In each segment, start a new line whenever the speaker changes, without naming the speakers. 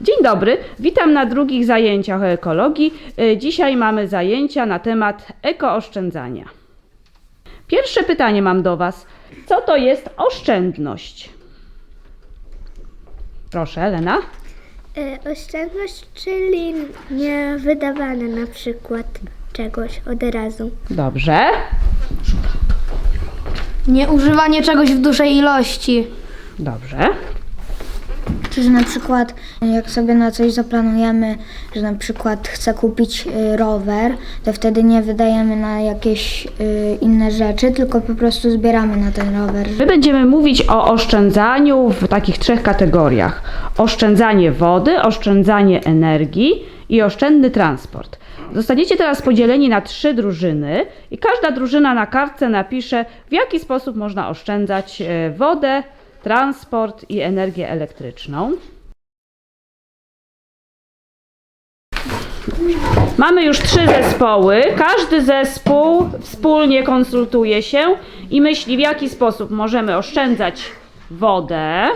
Dzień dobry, witam na drugich zajęciach o ekologii. Y, Dzisiaj mamy zajęcia na temat ekooszczędzania. Pierwsze pytanie mam do Was. Co to jest oszczędność? Proszę, Elena.
E, Oszczędność, czyli nie wydawane na przykład czegoś od razu.
Dobrze.
Nie używanie czegoś w dużej ilości.
Dobrze.
Czy że na przykład jak sobie na coś zaplanujemy, że na przykład chcę kupić y, rower, to wtedy nie wydajemy na jakieś y, inne rzeczy, tylko po prostu zbieramy na ten rower.
My będziemy mówić o oszczędzaniu w takich trzech kategoriach: oszczędzanie wody, oszczędzanie energii i oszczędny transport. Zostaniecie teraz podzieleni na trzy drużyny i każda drużyna na kartce napisze, w jaki sposób można oszczędzać wodę, transport i energię elektryczną. Mamy już trzy zespoły. Każdy zespół wspólnie konsultuje się i myśli, w jaki sposób możemy oszczędzać wodę,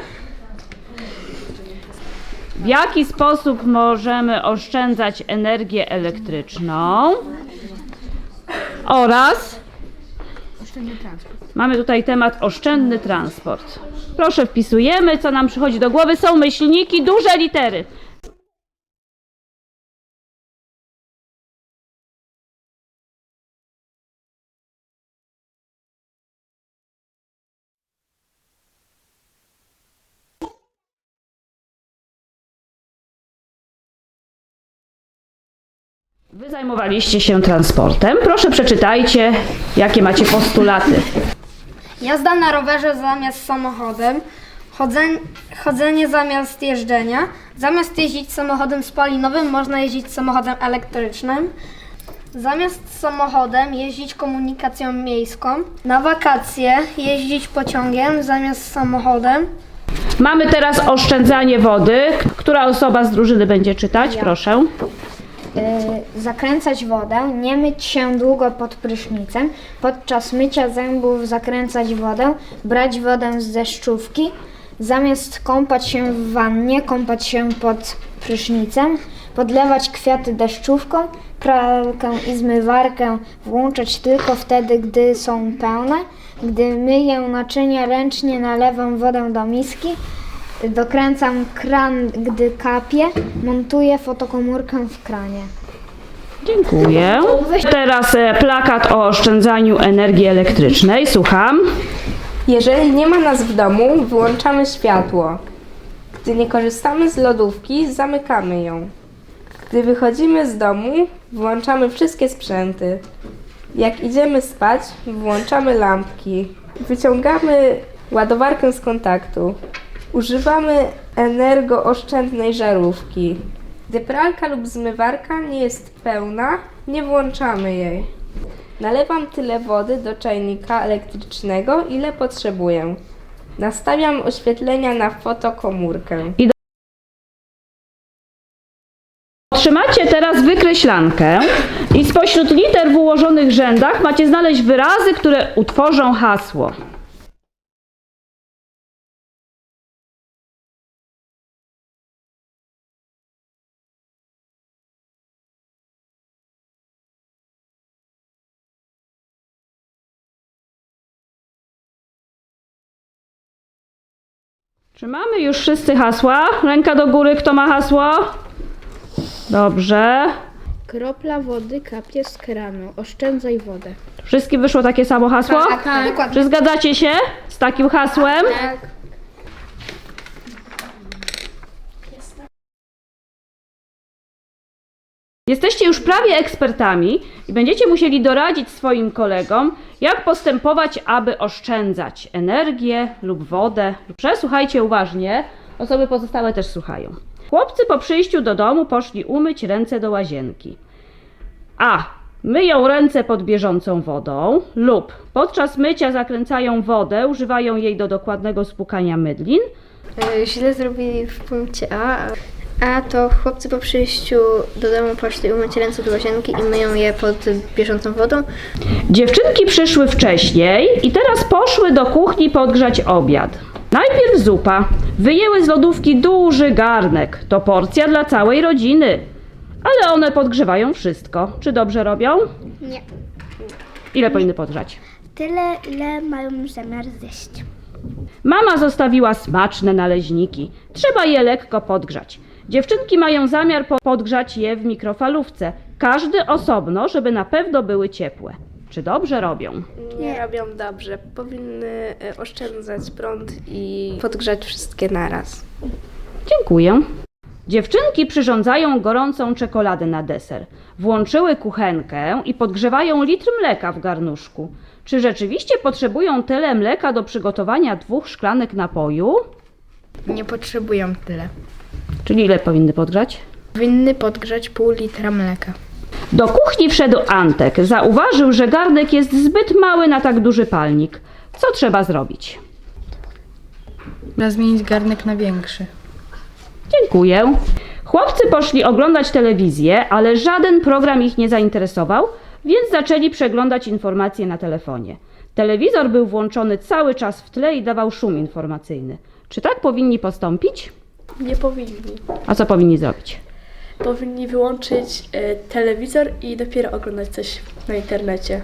w jaki sposób możemy oszczędzać energię elektryczną oraz mamy tutaj temat oszczędny transport. Proszę wpisujemy, co nam przychodzi do głowy. Są myślniki, duże litery. Wy zajmowaliście się transportem. Proszę przeczytajcie, jakie macie postulaty.
Jazda na rowerze zamiast samochodem. Chodzenie, chodzenie zamiast jeżdżenia. Zamiast jeździć samochodem spalinowym, można jeździć samochodem elektrycznym. Zamiast samochodem jeździć komunikacją miejską. Na wakacje jeździć pociągiem zamiast samochodem.
Mamy teraz oszczędzanie wody. Która osoba z drużyny będzie czytać? Proszę.
Y, zakręcać wodę, nie myć się długo pod prysznicem, podczas mycia zębów zakręcać wodę, brać wodę z deszczówki, zamiast kąpać się w wannie, kąpać się pod prysznicem, podlewać kwiaty deszczówką, pralkę i zmywarkę włączać tylko wtedy, gdy są pełne, gdy myję naczynia ręcznie nalewam wodę do miski, Dokręcam kran, gdy kapie. Montuję fotokomórkę w kranie.
Dziękuję. Teraz e, plakat o oszczędzaniu energii elektrycznej. Słucham.
Jeżeli nie ma nas w domu, wyłączamy światło. Gdy nie korzystamy z lodówki, zamykamy ją. Gdy wychodzimy z domu, włączamy wszystkie sprzęty. Jak idziemy spać, włączamy lampki. Wyciągamy ładowarkę z kontaktu. Używamy energooszczędnej żarówki. Gdy pralka lub zmywarka nie jest pełna, nie włączamy jej. Nalewam tyle wody do czajnika elektrycznego, ile potrzebuję. Nastawiam oświetlenia na fotokomórkę.
Otrzymacie teraz wykreślankę i spośród liter w ułożonych rzędach macie znaleźć wyrazy, które utworzą hasło. Czy mamy już wszyscy hasła? Ręka do góry, kto ma hasło? Dobrze.
Kropla wody kapie z kranu. Oszczędzaj wodę.
Wszystkim wyszło takie samo hasło?
Tak, dokładnie.
Czy zgadzacie się z takim hasłem? Jesteście już prawie ekspertami i będziecie musieli doradzić swoim kolegom, jak postępować, aby oszczędzać energię lub wodę. Przesłuchajcie uważnie, osoby pozostałe też słuchają. Chłopcy po przyjściu do domu poszli umyć ręce do łazienki. A. Myją ręce pod bieżącą wodą lub podczas mycia zakręcają wodę, używają jej do dokładnego spłukania mydlin.
E, Źle zrobili w punkcie A. A to chłopcy po przyjściu do domu poszli umyć ręce do łazienki i myją je pod bieżącą wodą.
Dziewczynki przyszły wcześniej i teraz poszły do kuchni podgrzać obiad. Najpierw zupa. Wyjęły z lodówki duży garnek. To porcja dla całej rodziny. Ale one podgrzewają wszystko. Czy dobrze robią?
Nie.
Ile powinny podgrzać?
Tyle, ile mają zamiar zjeść.
Mama zostawiła smaczne naleźniki. Trzeba je lekko podgrzać. Dziewczynki mają zamiar po- podgrzać je w mikrofalówce. Każdy osobno, żeby na pewno były ciepłe. Czy dobrze robią?
Nie robią dobrze. Powinny e, oszczędzać prąd i podgrzać wszystkie naraz.
Dziękuję. Dziewczynki przyrządzają gorącą czekoladę na deser. Włączyły kuchenkę i podgrzewają litr mleka w garnuszku. Czy rzeczywiście potrzebują tyle mleka do przygotowania dwóch szklanek napoju?
Nie potrzebują tyle.
Czyli ile powinny podgrzać?
Powinny podgrzać pół litra mleka.
Do kuchni wszedł Antek. Zauważył, że garnek jest zbyt mały na tak duży palnik. Co trzeba zrobić?
Trzeba zmienić garnek na większy.
Dziękuję. Chłopcy poszli oglądać telewizję, ale żaden program ich nie zainteresował, więc zaczęli przeglądać informacje na telefonie. Telewizor był włączony cały czas w tle i dawał szum informacyjny. Czy tak powinni postąpić?
Nie powinni.
A co powinni zrobić?
Powinni wyłączyć e, telewizor i dopiero oglądać coś na internecie.